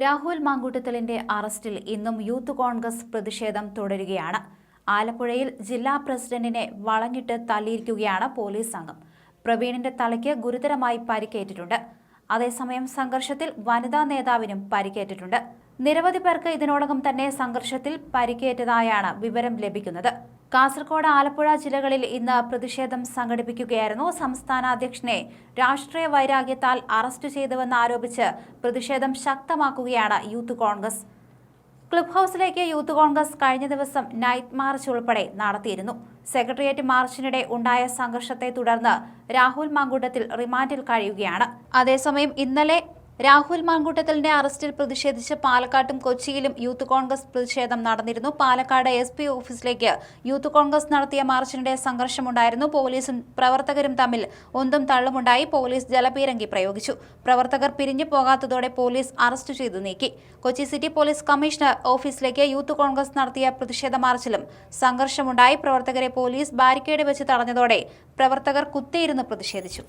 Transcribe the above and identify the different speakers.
Speaker 1: രാഹുൽ മാങ്കൂട്ടത്തലിന്റെ അറസ്റ്റിൽ ഇന്നും യൂത്ത് കോൺഗ്രസ് പ്രതിഷേധം തുടരുകയാണ്. ആലപ്പുഴയിൽ ജില്ലാ പ്രസിഡന്റിനെ വളഞ്ഞിട്ട് തല്ലിയിരിക്കുകയാണ് പോലീസ് സംഘം. പ്രവീണിന്റെ തലയ്ക്ക് ഗുരുതരമായി പരിക്കേറ്റിട്ടുണ്ട്. അതേസമയം സംഘർഷത്തിൽ വനിതാ നേതാവിനും പരിക്കേറ്റിട്ടുണ്ട്. നിരവധി പേർക്ക് ഇതിനോടകം തന്നെ സംഘർഷത്തിൽ പരിക്കേറ്റതായാണ് വിവരം ലഭിക്കുന്നത്. കാസർഗോഡ് ആലപ്പുഴ ജില്ലകളിൽ ഇന്ന് പ്രതിഷേധം സംഘടിപ്പിക്കുകയായിരുന്നു. സംസ്ഥാന അധ്യക്ഷനെ രാഷ്ട്രീയ വൈരാഗ്യത്താൽ അറസ്റ്റ് ചെയ്തുവെന്ന് ആരോപിച്ച് പ്രതിഷേധം ശക്തമാക്കുകയാണ് യൂത്ത് കോൺഗ്രസ്. ക്ലബ് ഹൗസിലേക്ക് യൂത്ത് കോൺഗ്രസ് കഴിഞ്ഞ ദിവസം നൈറ്റ് മാർച്ച് ഉൾപ്പെടെ നടത്തിയിരുന്നു. സെക്രട്ടേറിയറ്റ് മാർച്ചിനിടെ ഉണ്ടായ സംഘർഷത്തെ തുടർന്ന് രാഹുൽ മാങ്കൂട്ടത്തിൽ റിമാൻഡിൽ കഴിയുകയാണ്. അതേസമയം ഇന്നലെ രാഹുൽ മാങ്കൂട്ടത്തലിന്റെ അറസ്റ്റിൽ പ്രതിഷേധിച്ച് പാലക്കാട്ടും കൊച്ചിയിലും യൂത്ത് കോൺഗ്രസ് പ്രതിഷേധം നടന്നിരുന്നു. പാലക്കാട് എസ് പി ഓഫീസിലേക്ക് യൂത്ത് കോൺഗ്രസ് നടത്തിയ മാർച്ചിനിടെ സംഘർഷമുണ്ടായിരുന്നു. പോലീസും പ്രവർത്തകരും തമ്മിൽ ഒന്നും തള്ളുമുണ്ടായി. പോലീസ് ജലപീരങ്കി പ്രയോഗിച്ചു. പ്രവർത്തകർ പിരിഞ്ഞു പോകാത്തതോടെ പോലീസ് അറസ്റ്റ് ചെയ്തു നീക്കി. കൊച്ചി സിറ്റി പോലീസ് കമ്മീഷണർ ഓഫീസിലേക്ക് യൂത്ത് കോൺഗ്രസ് നടത്തിയ പ്രതിഷേധ മാർച്ചിലും സംഘർഷമുണ്ടായി. പ്രവർത്തകരെ പോലീസ് ബാരിക്കേഡ് വെച്ച് തടഞ്ഞതോടെ പ്രവർത്തകർ കുത്തിയിരുന്ന് പ്രതിഷേധിച്ചു.